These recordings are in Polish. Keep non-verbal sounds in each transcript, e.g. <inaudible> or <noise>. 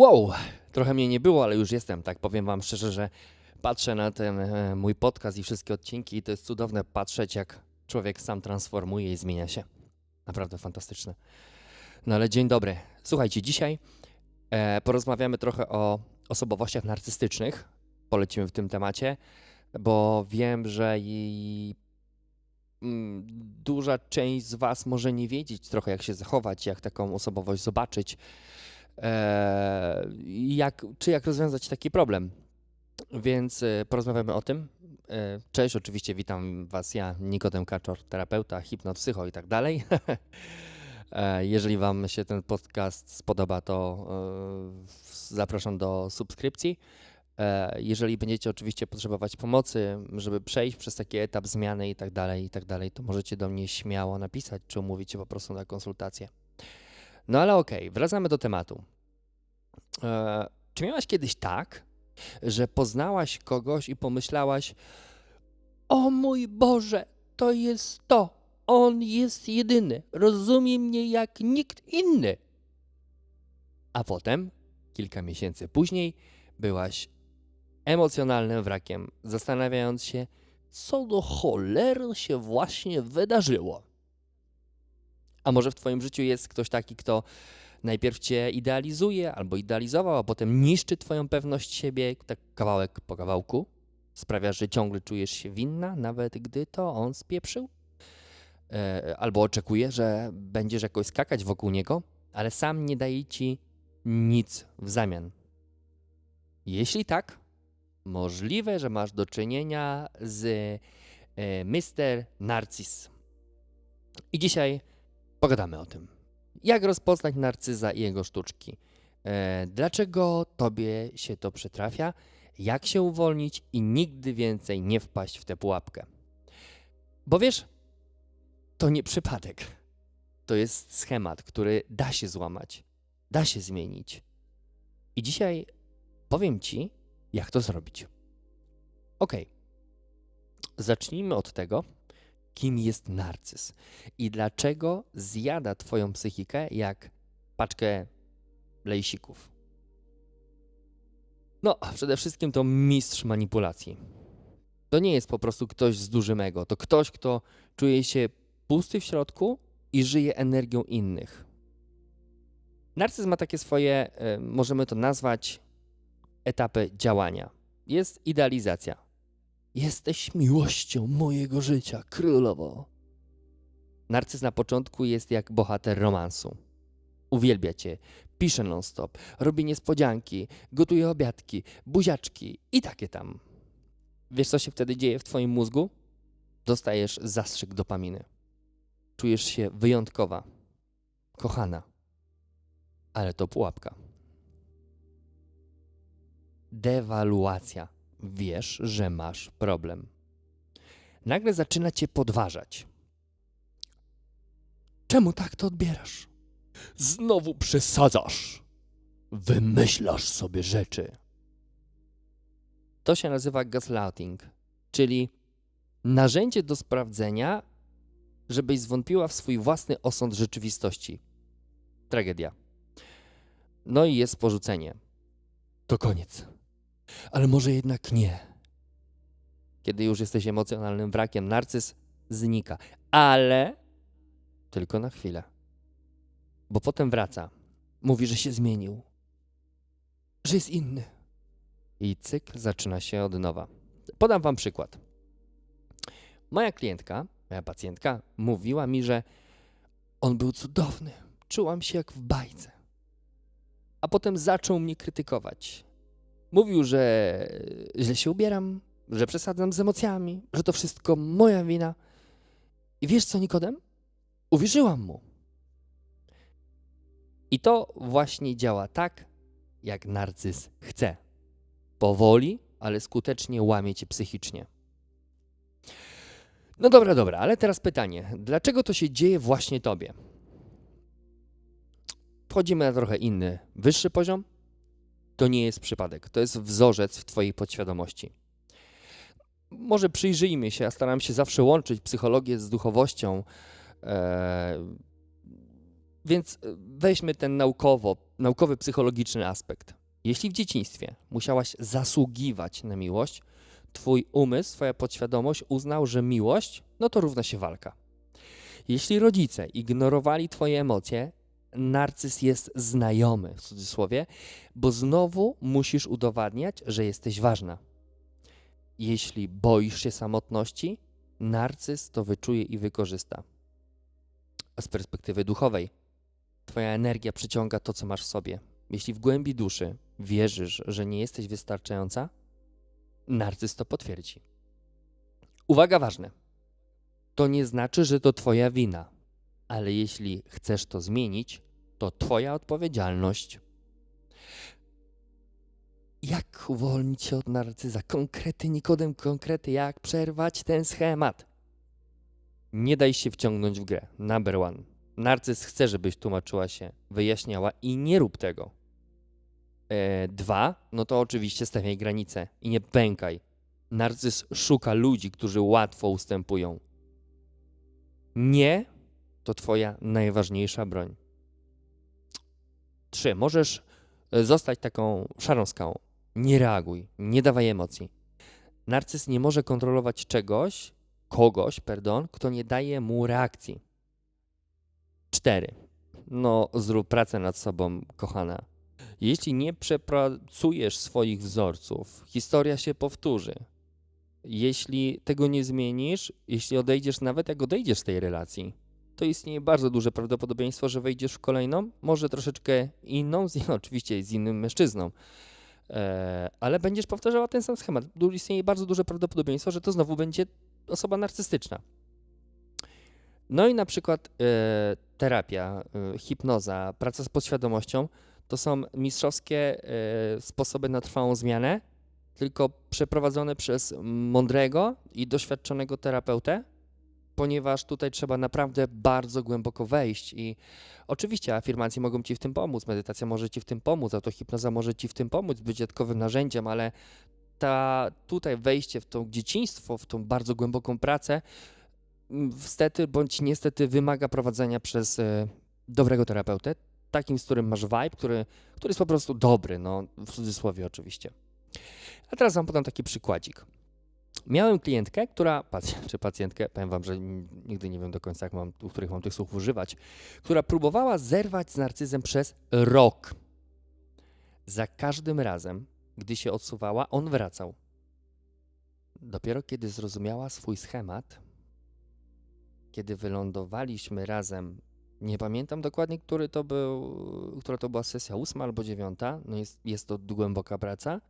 Wow, trochę mnie nie było, ale już jestem, tak powiem wam szczerze, że patrzę na ten e, mój podcast i wszystkie odcinki i to jest cudowne patrzeć, jak człowiek sam transformuje i zmienia się. Naprawdę fantastyczne. No ale dzień dobry. Słuchajcie, dzisiaj e, porozmawiamy trochę o osobowościach narcystycznych. Polecimy w tym temacie, bo wiem, że i mm, duża część z Was może nie wiedzieć trochę, jak się zachować, jak taką osobowość zobaczyć, jak, czy jak rozwiązać taki problem. Więc e, porozmawiamy o tym. E, Cześć, oczywiście witam Was ja, Nikodem Kaczor, terapeuta, hipnopsycho i tak dalej. <laughs> E, Jeżeli Wam się ten podcast spodoba, to zapraszam do subskrypcji. Jeżeli będziecie oczywiście potrzebować pomocy, żeby przejść przez taki etap zmiany i tak dalej, i tak dalej, to możecie do mnie śmiało napisać, czy umówić się po prostu na konsultację. No ale okej, wracamy do tematu. E, Czy miałaś kiedyś tak, że poznałaś kogoś i pomyślałaś: O mój Boże, to jest to. On jest jedyny. Rozumie mnie jak nikt inny. A potem, kilka miesięcy później, byłaś emocjonalnym wrakiem, zastanawiając się, co do cholery się właśnie wydarzyło. A może w Twoim życiu jest ktoś taki, kto najpierw Cię idealizuje albo idealizował, a potem niszczy Twoją pewność siebie, tak kawałek po kawałku? Sprawia, że ciągle czujesz się winna, nawet gdy to on spieprzył? E, albo oczekuje, że będziesz jakoś skakać wokół niego, ale sam nie daje ci nic w zamian. Jeśli tak, możliwe, że masz do czynienia z e, Mr. Narcis. I dzisiaj pogadamy o tym. Jak rozpoznać narcyza i jego sztuczki? E, dlaczego tobie się to przytrafia? Jak się uwolnić i nigdy więcej nie wpaść w tę pułapkę? Bo wiesz, to nie przypadek. To jest schemat, który da się złamać, da się zmienić. I dzisiaj powiem Ci, jak to zrobić. Ok. Zacznijmy od tego, kim jest narcyz i dlaczego zjada Twoją psychikę jak paczkę lejsików. No, przede wszystkim to mistrz manipulacji. To nie jest po prostu ktoś z dużym ego, to ktoś, kto czuje się pusty w środku i żyje energią innych. Narcyz ma takie swoje, e, możemy to nazwać, etapy działania. Jest idealizacja. Jesteś miłością mojego życia, królowo. Narcyz na początku jest jak bohater romansu. Uwielbia cię, pisze non-stop, robi niespodzianki, gotuje obiadki, buziaczki i takie tam. Wiesz, co się wtedy dzieje w twoim mózgu? Dostajesz zastrzyk dopaminy czujesz się wyjątkowa, kochana, ale to pułapka. Dewaluacja. Wiesz, że masz problem. Nagle zaczyna cię podważać. Czemu tak to odbierasz? Znowu przesadzasz. Wymyślasz sobie rzeczy. To się nazywa gaslighting, czyli narzędzie do sprawdzenia, żebyś zwątpiła w swój własny osąd rzeczywistości. Tragedia. No i jest porzucenie. To koniec. Ale może jednak nie. Kiedy już jesteś emocjonalnym wrakiem, narcyz znika. Ale tylko na chwilę. Bo potem wraca. Mówi, że się zmienił. Że jest inny. I cykl zaczyna się od nowa. Podam wam przykład. Moja klientka moja pacjentka, mówiła mi, że on był cudowny. Czułam się jak w bajce. A potem zaczął mnie krytykować. Mówił, że źle się ubieram, że przesadzam z emocjami, że to wszystko moja wina. I wiesz co, Nikodem? Uwierzyłam mu. I to właśnie działa tak, jak narcyz chce. Powoli, ale skutecznie łamie cię psychicznie. No dobra, dobra, ale teraz pytanie. Dlaczego to się dzieje właśnie tobie? Wchodzimy na trochę inny, wyższy poziom. To nie jest przypadek, to jest wzorzec w twojej podświadomości. Może przyjrzyjmy się, ja staram się zawsze łączyć psychologię z duchowością. Eee, Więc weźmy ten naukowo, naukowy, psychologiczny aspekt. Jeśli w dzieciństwie musiałaś zasługiwać na miłość, twój umysł, twoja podświadomość uznał, że miłość, no to równa się walka. Jeśli rodzice ignorowali twoje emocje, narcyz jest znajomy, w cudzysłowie, bo znowu musisz udowadniać, że jesteś ważna. Jeśli boisz się samotności, narcyz to wyczuje i wykorzysta. A z perspektywy duchowej, twoja energia przyciąga to, co masz w sobie. Jeśli w głębi duszy wierzysz, że nie jesteś wystarczająca, narcyz to potwierdzi. Uwaga ważne. To nie znaczy, że to twoja wina, ale jeśli chcesz to zmienić, to twoja odpowiedzialność. Jak uwolnić się od narcyza? Konkrety, Nikodem, konkrety, jak przerwać ten schemat? Nie daj się wciągnąć w grę. Number one. Narcyz chce, żebyś tłumaczyła się, wyjaśniała i nie rób tego. E, dwa, no to oczywiście stawiaj granice i nie pękaj. Narcyz szuka ludzi, którzy łatwo ustępują. Nie to twoja najważniejsza broń. Trzy, możesz e, zostać taką szarą skałą. Nie reaguj, nie dawaj emocji. Narcyz nie może kontrolować czegoś, kogoś, pardon, kto nie daje mu reakcji. Cztery. No, zrób pracę nad sobą, kochana. Jeśli nie przepracujesz swoich wzorców, historia się powtórzy. Jeśli tego nie zmienisz, jeśli odejdziesz, nawet jak odejdziesz z tej relacji, to istnieje bardzo duże prawdopodobieństwo, że wejdziesz w kolejną, może troszeczkę inną, z, <laughs> oczywiście z innym mężczyzną, e, ale będziesz powtarzała ten sam schemat. Istnieje bardzo duże prawdopodobieństwo, że to znowu będzie osoba narcystyczna. No i na przykład e, terapia, e, hipnoza, praca z podświadomością to są mistrzowskie e, sposoby na trwałą zmianę, tylko przeprowadzone przez mądrego i doświadczonego terapeutę, ponieważ tutaj trzeba naprawdę bardzo głęboko wejść i oczywiście afirmacje mogą ci w tym pomóc, medytacja może ci w tym pomóc, autohipnoza może ci w tym pomóc, być dodatkowym narzędziem, ale ta tutaj wejście w to dzieciństwo, w tą bardzo głęboką pracę, stety bądź niestety wymaga prowadzenia przez e, dobrego terapeutę, takim, z którym masz vibe, który, który jest po prostu dobry, no w cudzysłowie oczywiście. A teraz wam podam taki przykładzik. Miałem klientkę, która, czy pacjentkę, powiem wam, że nigdy nie wiem do końca, jak mam, u których mam tych słów używać, która próbowała zerwać z narcyzem przez rok. Za każdym razem, gdy się odsuwała, on wracał. Dopiero kiedy zrozumiała swój schemat, kiedy wylądowaliśmy razem, nie pamiętam dokładnie, który to był, która to była sesja, ósma albo dziewiąta, no jest, jest to głęboka praca,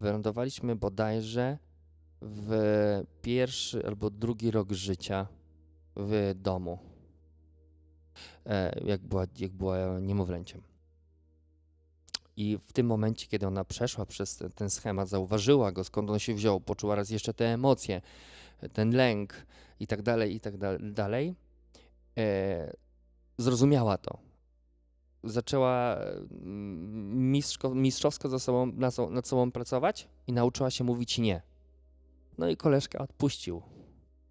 wylądowaliśmy bodajże w pierwszy albo drugi rok życia w domu, e, jak była, jak była niemowlęciem. I w tym momencie, kiedy ona przeszła przez ten schemat, zauważyła go, skąd on się wziął, poczuła raz jeszcze te emocje, ten lęk i tak dalej, i tak dalej, e, zrozumiała to. Zaczęła mm, mistrzowsko ze sobą, nad sobą pracować i nauczyła się mówić nie. No i koleżka odpuścił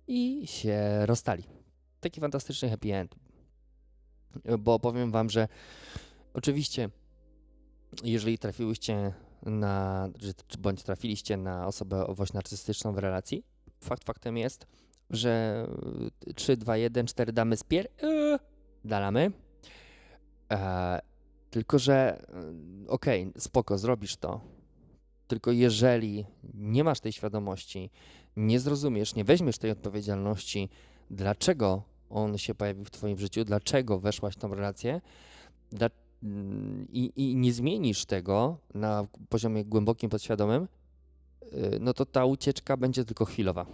i się rozstali. Taki fantastyczny happy end. Bo powiem wam, że oczywiście jeżeli trafiłyście na, bądź trafiliście na osobę owość narcystyczną w relacji, fakt faktem jest, że 3, 2, 1, 4 damy spier, yy, dalamy. E, tylko, że okej, okay, spoko, zrobisz to. Tylko jeżeli nie masz tej świadomości, nie zrozumiesz, nie weźmiesz tej odpowiedzialności, dlaczego on się pojawił w Twoim życiu, dlaczego weszłaś w tą relację, dla, i, i nie zmienisz tego na poziomie głębokim, podświadomym, y, no to ta ucieczka będzie tylko chwilowa.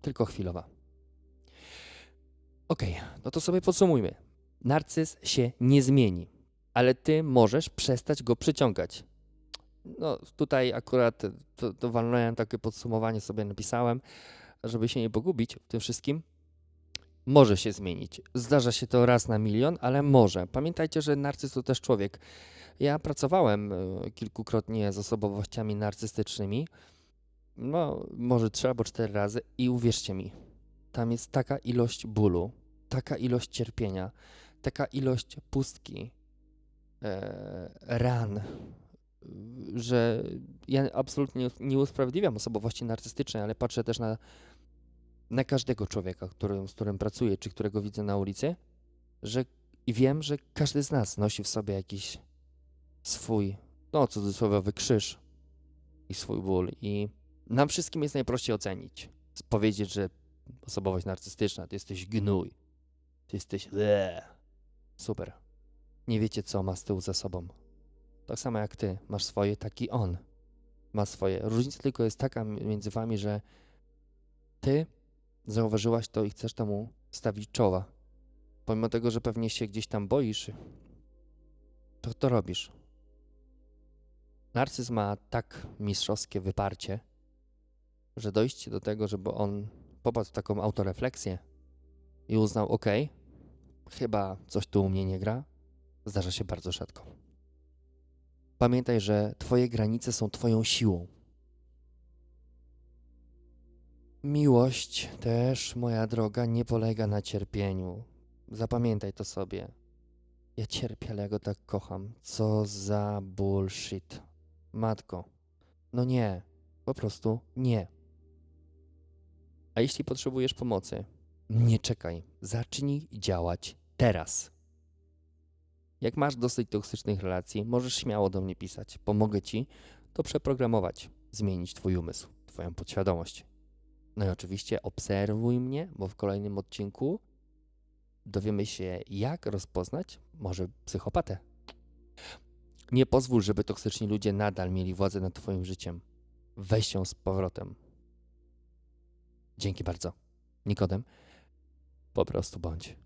Tylko chwilowa. Ok, no to sobie podsumujmy. Narcyz się nie zmieni, ale ty możesz przestać go przyciągać. No tutaj akurat to, to walnąłem takie podsumowanie sobie napisałem, żeby się nie pogubić w tym wszystkim może się zmienić. Zdarza się to raz na milion, ale może. Pamiętajcie, że narcyz to też człowiek. Ja pracowałem e, kilkukrotnie z osobowościami narcystycznymi, no może trzy albo cztery razy i uwierzcie mi, tam jest taka ilość bólu, taka ilość cierpienia, taka ilość pustki, e, ran, że ja absolutnie nie usprawiedliwiam osobowości narcystycznej, ale patrzę też na, na każdego człowieka, którym, z którym pracuję, czy którego widzę na ulicy, że i wiem, że każdy z nas nosi w sobie jakiś swój, no cudzysłowiowy krzyż i swój ból. I nam wszystkim jest najprościej ocenić. Powiedzieć, że osobowość narcystyczna, ty jesteś gnój, ty jesteś eee. super. Nie wiecie, co ma z tyłu za sobą. Tak samo jak ty, masz swoje, taki on ma swoje. Różnica tylko jest taka między wami, że ty zauważyłaś to i chcesz temu stawić czoła. Pomimo tego, że pewnie się gdzieś tam boisz, to to robisz. Narcyz ma tak mistrzowskie wyparcie, że dojście do tego, żeby on popadł w taką autorefleksję i uznał, ok, chyba coś tu u mnie nie gra, zdarza się bardzo rzadko. Pamiętaj, że Twoje granice są Twoją siłą. Miłość też, moja droga, nie polega na cierpieniu. Zapamiętaj to sobie. Ja cierpię, ale ja go tak kocham. Co za bullshit. Matko. No nie. Po prostu nie. A jeśli potrzebujesz pomocy, nie czekaj. Zacznij działać teraz. Jak masz dosyć toksycznych relacji, możesz śmiało do mnie pisać. Pomogę ci to przeprogramować, zmienić twój umysł, twoją podświadomość. No i oczywiście obserwuj mnie, bo w kolejnym odcinku dowiemy się, jak rozpoznać może psychopatę. Nie pozwól, żeby toksyczni ludzie nadal mieli władzę nad twoim życiem. Weź ją z powrotem. Dzięki bardzo. Nikodem, po prostu bądź.